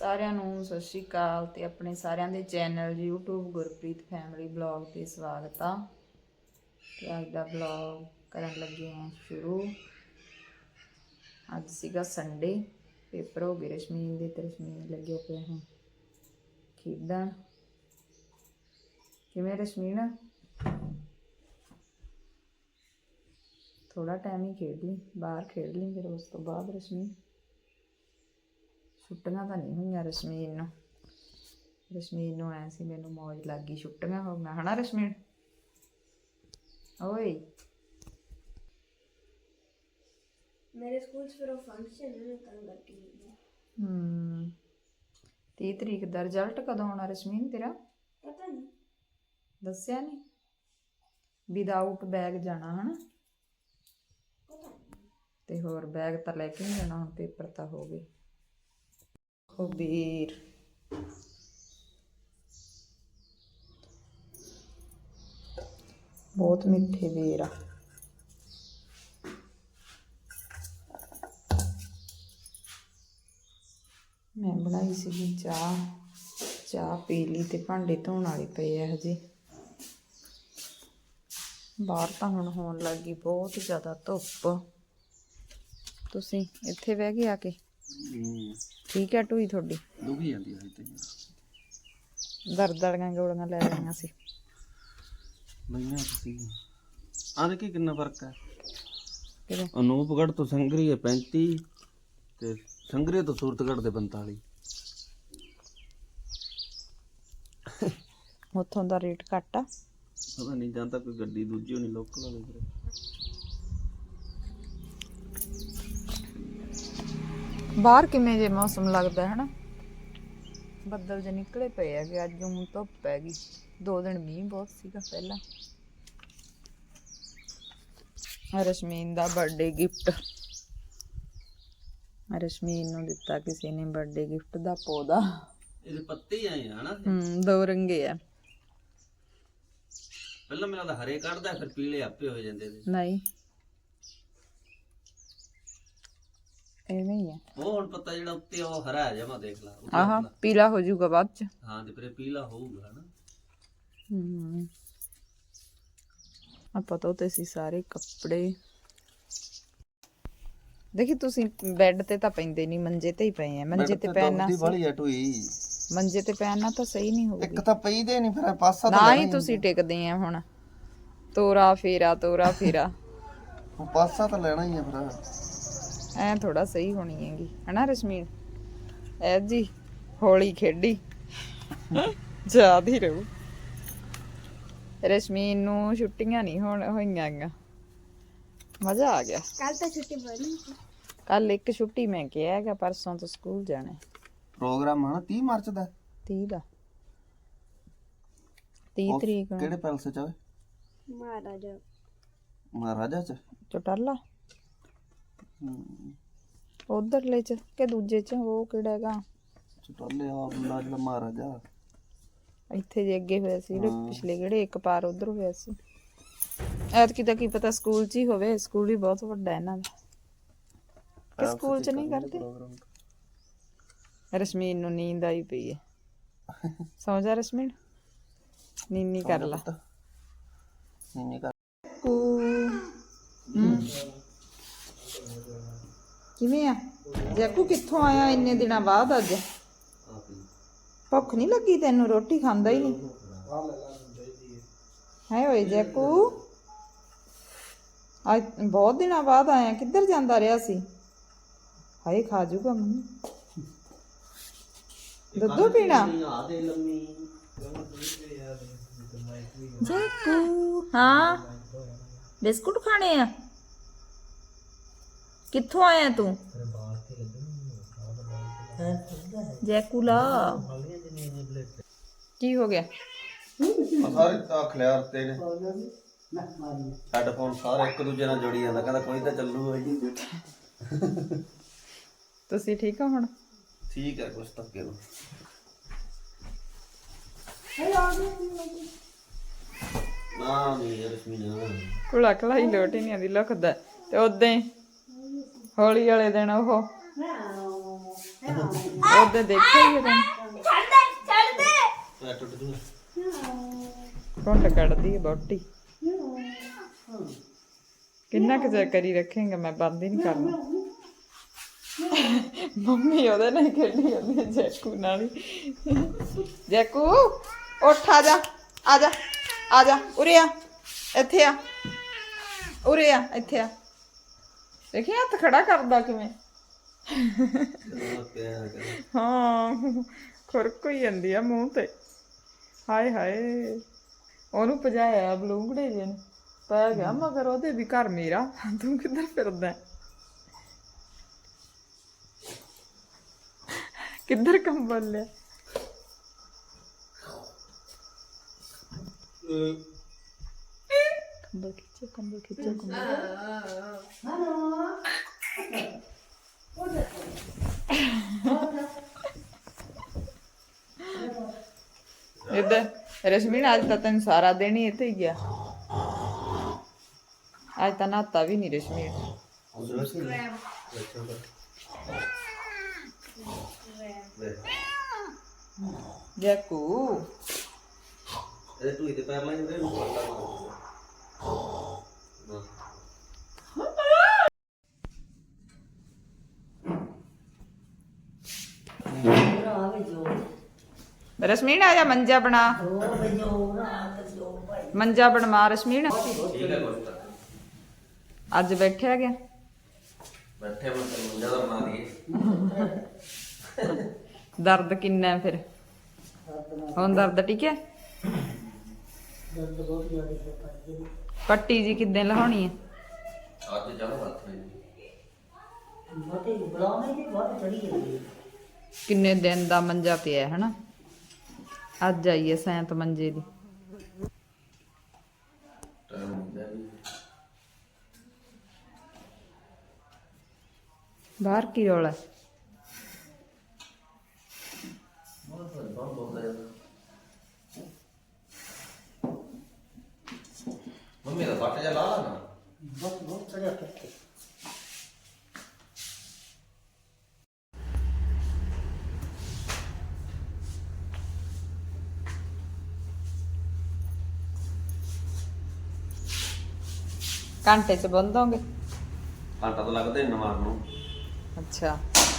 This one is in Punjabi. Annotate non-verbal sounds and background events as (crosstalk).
ਸਾਰਿਆਂ ਨੂੰ ਸਤਿ ਸ਼੍ਰੀ ਅਕਾਲ ਤੇ ਆਪਣੇ ਸਾਰਿਆਂ ਦੇ channel YouTube Gurpreet family blog ਤੇ ਸਵਾਗਤ ਆ। ਤੇ ਅੱਜ ਦਾ ਬਲੌਗ ਕਰਨ ਲੱਗੇ ਹਾਂ ਸ਼ੁਰੂ। ਅੱਜ ਸੀਗਾ ਸੰਡੇ ਪੇਪਰ ਹੋ ਗਏ ਰਸ਼ਮੀਨ ਦੇ ਤੇ ਰਸ਼ਮੀਨ ਲੱਗੇ ਪਏ ਹੁਣ ਖੇਡਣ। ਕਿਵੇਂ ਰਸ਼ਮੀਨ ਥੋੜਾ ਟਾਈਮ ਹੀ ਖੇਡ ਲਈ, ਬਾਹਰ ਖੇਡ ਲਈ ਫਿਰ ਉਸ ਤੋਂ ਬਾਅਦ ਰਸ਼ਮੀਨ ਛੁੱਟੀਆਂ ਤਾਂ ਨਹੀਂ ਹੋਈਆਂ ਰਸਮੀਨ ਨੂੰ। ਰਸਮੀਨ ਨੂੰ ਐ ਸੀ ਮੈਨੂੰ ਮੌਜ ਲੱਗ ਗਈ ਛੁੱਟੀਆਂ ਹੋ ਗਈਆਂ ਹਨਾ ਰਸਮੀਨ? ਓਏ। ਮੇਰੇ ਸਕੂਲ 'ਚ ਫਿਰ ਫੰਕਸ਼ਨ ਹੈ ਨਾ ਤਾਂ ਕਰਕੇ। ਹੂੰ। 30 ਤਰੀਕ ਦਾ ਰਿਜ਼ਲਟ ਕਦੋਂ ਆਉਣਾ ਰਸਮੀਨ ਤੇਰਾ? ਪਤਾ ਨਹੀਂ। ਦੱਸਿਆ ਨਹੀਂ? ਵਿਦਆਊਟ ਬੈਗ ਜਾਣਾ ਹਨਾ? ਤੇ ਹੋਰ ਬੈਗ ਤਾਂ ਲੈ ਕੇ ਨਹੀਂ ਜਾਣਾ ਹੁਣ ਪੇਪਰ ਤਾਂ ਹੋ ਗਏ। ਹੋ ਵੀਰ ਬਹੁਤ ਮਿੱਠੇ ਵੀਰ ਆ ਮੈਂ ਬਣਾਈ ਸੀ ਚਾਹ ਚਾਹ ਪੀ ਲਈ ਤੇ ਭਾਂਡੇ ਧੋਣ ਵਾਲੇ ਪਏ ਆ ਹਜੇ ਬਾਹਰ ਤਾਂ ਹੁਣ ਹੋਣ ਲੱਗੀ ਬਹੁਤ ਜ਼ਿਆਦਾ ਧੁੱਪ। ਤੁਸੀਂ ਇੱਥੇ ਬਹਿ ਗਏ ਆ ਕੇ? ਠੀਕ ਹੈ ਟੂਈ ਤੁਹਾਡੀ। ਦੁਖੀ ਜਾਂਦੀ ਹੈ ਤੇ। ਦਰਦ ਵਾਲੀਆਂ ਗੋਲੀਆਂ ਲੈ ਲਈਆਂ ਸੀ। ਲਈਆਂ ਤੁਸੀਂ ਆਹ ਦੇਖੀ ਕਿੰਨਾ ਫ਼ਰਕ ਹੈ। ਕਿਹਦੇ? ਅਨੂਪਗੜ੍ਹ ਤੋਂ ਸੰਗਰੀ ਹੈ 35 ਤੇ ਸੰਗਰੀ ਤੋਂ ਸੂਰਤਗੜ੍ਹ ਦੇ 45 ਉੱਥੋਂ ਦਾ ਰੇਟ ਘੱਟ ਆ। ਪਤਾ ਨਹੀਂ ਜਾਂਦਾ ਕੋਈ ਗੱਡੀ ਦੂਜੀ ਹੋਣੀ ਲੋਕਲ ਵਾਲੇ ਬਾਹਰ ਕਿਵੇਂ ਜੇ ਮੌਸਮ ਲੱਗਦਾ ਹੈ ਹਨਾ? ਬੱਦਲ ਜੇ ਨਿਕਲੇ ਪਏ ਆ ਕਿ ਅੱਜ ਹੁਣ ਧੁੱਪ ਪੈ ਗਈ। ਦੋ ਦਿਨ ਮੀਂਹ ਬਹੁਤ ਸੀਗਾ ਪਹਿਲਾਂ। ਰਸ਼ਮੀਨ ਦਾ ਬਰਥਡੇ ਗਿਫਟ ਰਸ਼ਮੀਨ ਨੂੰ ਦਿੱਤਾ ਕਿਸੇ ਨੇ ਬਰਥਡੇ ਗਿਫਟ ਦਾ ਪੌਦਾ। ਇਹਦੇ ਪੱਤੇ ਆਏ ਆ ਹਨਾ? ਹੂੰ ਦੋ ਰੰਗੇ ਆ। ਪਹਿਲਾਂ ਮੇਰਾ ਤਾਂ ਹਰੇ ਕੱਢਦਾ ਫਿਰ ਪੀਲੇ ਆਪੇ ਹੋ ਜਾਂਦੇ ਨੇ। ਨਹੀਂ। ਐਵੇਂ ਆ ਉਹ ਹੁਣ ਪਤਾ ਜਿਹੜਾ ਉੱਤੇ ਉਹ ਹਰਾ ਹੈ ਜਮਾ ਦੇਖ ਲਾ ਉੱਤੇ ਆਹਾ ਪੀਲਾ ਹੋ ਜਾਊਗਾ ਬਾਅਦ ਚ। ਹਾਂ ਤੇ ਫਿਰ ਇਹ ਪੀਲਾ ਹੋਊਗਾ ਹਨਾ। ਹਮ ਆਪਾਂ ਤੋਂ ਤੇ ਸੀ ਸਾਰੇ ਕੱਪੜੇ। ਦੇਖੀ ਤੁਸੀਂ ਬੈੱਡ ਤੇ ਤਾਂ ਪੈਂਦੇ ਨਹੀਂ ਮੰਜੇ ਤੇ ਹੀ ਪਏ ਆ। ਮੰਜੇ ਤੇ ਪੈਣਾ ਵਾਲੀ ਆ ਟੋਈ। ਮੰਜੇ ਤੇ ਪੈਣਾ ਤਾਂ ਸਹੀ ਨਹੀਂ ਹੋਊਗੀ। ਇੱਕ ਤਾਂ ਪਈਦੇ ਨਹੀਂ ਫਿਰ ਪਾਸਾ ਨਾ ਹੀ ਤੁਸੀਂ ਟਿਕਦੇ ਆ ਹੁਣ। ਤੋਰਾ ਫੇਰਾ ਤੋਰਾ ਫੇਰਾ। ਉਹ ਪਾਸਾ ਤਾਂ ਲੈਣਾ ਹੀ ਆ ਫਿਰ। ਐ ਥੋੜਾ ਸਹੀ ਹੋਣੀ ਹੈਗੀ। ਹਨਾ ਰਸ਼ਮੀਨ? ਐ ਜੀ ਹੋਲੀ ਖੇਡੀ। ਯਾਦ ਹੀ ਰਹੂ। ਰਸ਼ਮੀਨ ਨੂੰ ਛੁੱਟੀਆਂ ਨਹੀਂ ਹੋਣ ਹੋਈਆਂ ਗੀਆਂ। ਮਜ਼ਾ ਆ ਗਿਆ। ਕੱਲ ਤਾਂ ਛੁੱਟੀ ਬਣੀ ਕੱਲ ਇੱਕ ਛੁੱਟੀ ਮੈਂ ਕਿਹਾ ਹੈਗਾ ਪਰਸੋਂ ਤੋਂ ਸਕੂਲ ਜਾਣਾ। ਪ੍ਰੋਗਰਾਮ ਹਨਾ 30 ਮਾਰਚ ਦਾ? 30 ਦਾ। 30 ਤਰੀਕ ਕਿਹੜੇ ਪੈਲਸ ਚ ਮਹਾਰਾਜਾ। ਮਹਾਰਾਜਾ ਚ? ਚਟਾਲਾ। ਉਧਰਲੇ ਚ ਕਿ ਦੂਜੇ ਚ? ਉਹ ਕਿਹੜਾ ਹੈਗਾ? ਚਟੋਲੇ ਆ ਜਿਹੜਾ ਮਹਾਰਾਜਾ ਇੱਥੇ ਜੇ ਅੱਗੇ ਹੋਇਆ ਸੀ ਜਿਹੜੇ ਪਿਛਲੇ ਕਿਹੜੇ ਇੱਕ ਪਾਰ ਉਧਰ ਹੋਇਆ ਸੀ। ਐਤਕੀ ਤਾਂ ਕੀ ਪਤਾ ਸਕੂਲ ਚ ਹੀ ਹੋਵੇ ਸਕੂਲ ਹੀ ਬਹੁਤ ਵੱਡਾ ਹੈ ਇਹਨਾਂ ਦਾ। ਕਿ ਸਕੂਲ ਚ ਨਹੀਂ ਕਰਦੇ? ਰਸ਼ਮੀਨ ਨੂੰ ਨੀਂਦ ਆਈ ਪਈ ਹੈ (laughs) ਸੌ ਜਾ ਰਸ਼ਮੀਨ? ਨੀਨੀ ਕਰ ਲਾ। ਨਹੀਂ ਕਰ ਕਿਵੇਂ ਆ? ਜੈਕੂ ਕਿੱਥੋਂ ਆਇਆ ਇੰਨੇ ਦਿਨਾਂ ਬਾਅਦ ਅੱਜ? ਭੁੱਖ ਨਹੀਂ ਲੱਗੀ ਤੈਨੂੰ, ਰੋਟੀ ਖਾਂਦਾ ਹੀ ਨਹੀਂ। ਹੈ ਓਏ ਜੈਕੂ। ਅੱਜ ਬਹੁਤ ਦਿਨਾਂ ਬਾਅਦ ਆਇਆ, ਕਿੱਧਰ ਜਾਂਦਾ ਰਿਹਾ ਸੀ? ਹਾਏ, ਖਾ ਜੂਗਾ ਮੰਮੀ। ਦੁੱਧ ਪੀਣਾ? ਜੈਕੂ, ਹਾਂ। ਬਿਸਕੁਟ ਖਾਣੇ ਆ? ਕਿੱਥੋਂ ਆਇਆ ਤੂੰ? ਜੈਕੂ ਲਾ ਕੀ ਹੋ ਗਿਆ? ਸਾਰੇ ਤਾਂ ਖਲਿਆਰ ਤੇ ਨੇ। ਹੈਡਫੋਨ ਸਾਰੇ ਇੱਕ ਦੂਜੇ ਨਾਲ ਜੁੜੀ ਜਾਂਦਾ ਕਹਿੰਦਾ ਕੋਈ ਤਾਂ ਚੱਲੂ ਹੋਈ ਜੀ ਤੁਸੀਂ ਠੀਕ ਹੋ ਹੁਣ? ਠੀਕ ਹੈ ਕੁਛ ਤੱਕ ਕੇ ਨਾ। ਨਹੀਂ ਰਸ਼ਮੀਨਾ ਕੁਲਾ ਕਲਾਈ ਲੋਟ ਹੀ ਨਹੀਂ ਆਦੀ ਲੁਕਦਾ। ਤੇ ਉਦਾਂ ਹੀ ਹੋਲੀ ਵਾਲੇ ਦਿਨ ਉਹ। ਉਹਦੇ ਦੇਖਿਆ ਹੀ ਉਹਨੇ ਛੱਡ ਦੇ ਛੱਡ ਦੇ ਪੈਰ ਟੁੱਟ ਜੂਗਾ ਘੁੰਡ ਕੱਢਦੀ ਹੈ ਬੋਟੀ ਕਿੰਨਾ ਕੁ ਚਿਰ ਕਰੀ ਰੱਖੇਂਗਾ, ਮੈਂ ਬੰਦ ਹੀ ਨਹੀਂ ਕਰਨਾ। ਮੰਮੀ ਉਹਦੇ ਨਾਲ ਹੀ ਖੇਡੀ ਜਾਂਦੀ ਹੈ, ਜੈਕੂ ਨਾਲ ਹੀ। ਜੈਕੂ, ਉੱਠ ਆ ਜਾ ਆ ਜਾ ਆ ਜਾ, ਉਰੇ ਆ, ਇੱਥੇ ਆ, ਉਰੇ ਆ, ਇੱਥੇ ਆ। ਦੇਖੀ ਹੱਥ ਖੜਾ ਕਰਦਾ ਕਿਵੇਂ? ਹਾਂ ਖੁਰਕ ਹੋਈ ਜਾਂਦੀ ਆ ਮੂੰਹ ਤੇ। ਹਾਏ ਹਾਏ ਉਹਨੂੰ ਭਜਾਇਆ ਬਲੂੰਗੜੇ ਜੇ ਨੂੰ। ਪੈ ਗਿਆ ਮਗਰ ਉਹਦੇ ਵੀ ਘਰ ਮੇਰਾ। ਤੂੰ ਕਿੱਧਰ ਫਿਰਦਾ ਕਿੱਧਰ ਕੰਬਲ ਲਿਆ? ਕੰਬਲ ਖਿੱਚੋ ਕੰਬਲ ਖਿੱਚੋ ਕੰਬਲ। ਇੱਧਰ ਰਸ਼ਮੀਨ ਅੱਜ ਤਾਂ ਤੈਨੂੰ ਸਾਰਾ ਦਿਨ ਹੀ ਇੱਥੇ ਹੀ ਗਿਆ ਅੱਜ ਤਾਂ ਨਾਤਾ ਵੀ ਨਹੀਂ ਰਸ਼ਮੀਨ ਜੈਕੂ ਇਹ ਤੂੰ ਇੱਥੇ ਪੈਰ ਲਾਈ ਰਸ਼ਮੀਨ ਆ ਜਾ ਮੰਜਾ ਬਣਾ? ਮੰਜਾ ਬਣਵਾ ਰਸ਼ਮੀਨ ਅੱਜ ਬੈਠਿਆ ਗਿਆ। ਬੈਠੇ ਮੈਂ ਤੈਨੂੰ ਮੁੰਡਾ ਦਾ ਬਣਾ ਦਈਏ। ਦਰਦ ਕਿੰਨਾ ਹੈ ਫਿਰ? ਹੁਣ ਦਰਦ ਠੀਕ ਹੈ? ਪੱਟੀ ਜੀ ਕਿੱਦਾਂ ਲਹਾਉਣੀ ਹੈ? ਅੱਜ ਜਾਓ ਹੱਥ ਵਿੱਚ। ਕਿੰਨੇ ਦਿਨ ਦਾ ਮੰਜਾ ਪਿਆ ਹੈ ਹਨਾ? ਅੱਜ ਆਈਏ ਸੈਂਤ ਮੰਜੇ ਦੀ। ਬਾਹਰ ਕੀ ਰੌਲਾ ਮੰਮੀ ਦਾ ਬੱਟ ਜਾ ਲਾ ਲਾ ਨਾ। ਘੰਟੇ ਚ ਬੰਦ ਹੋਗੇ ਘੰਟਾ ਤਾਂ ਲੱਗਦਾ ਹੀ ਨਮਾਰ ਨੂੰ। ਅੱਛਾ।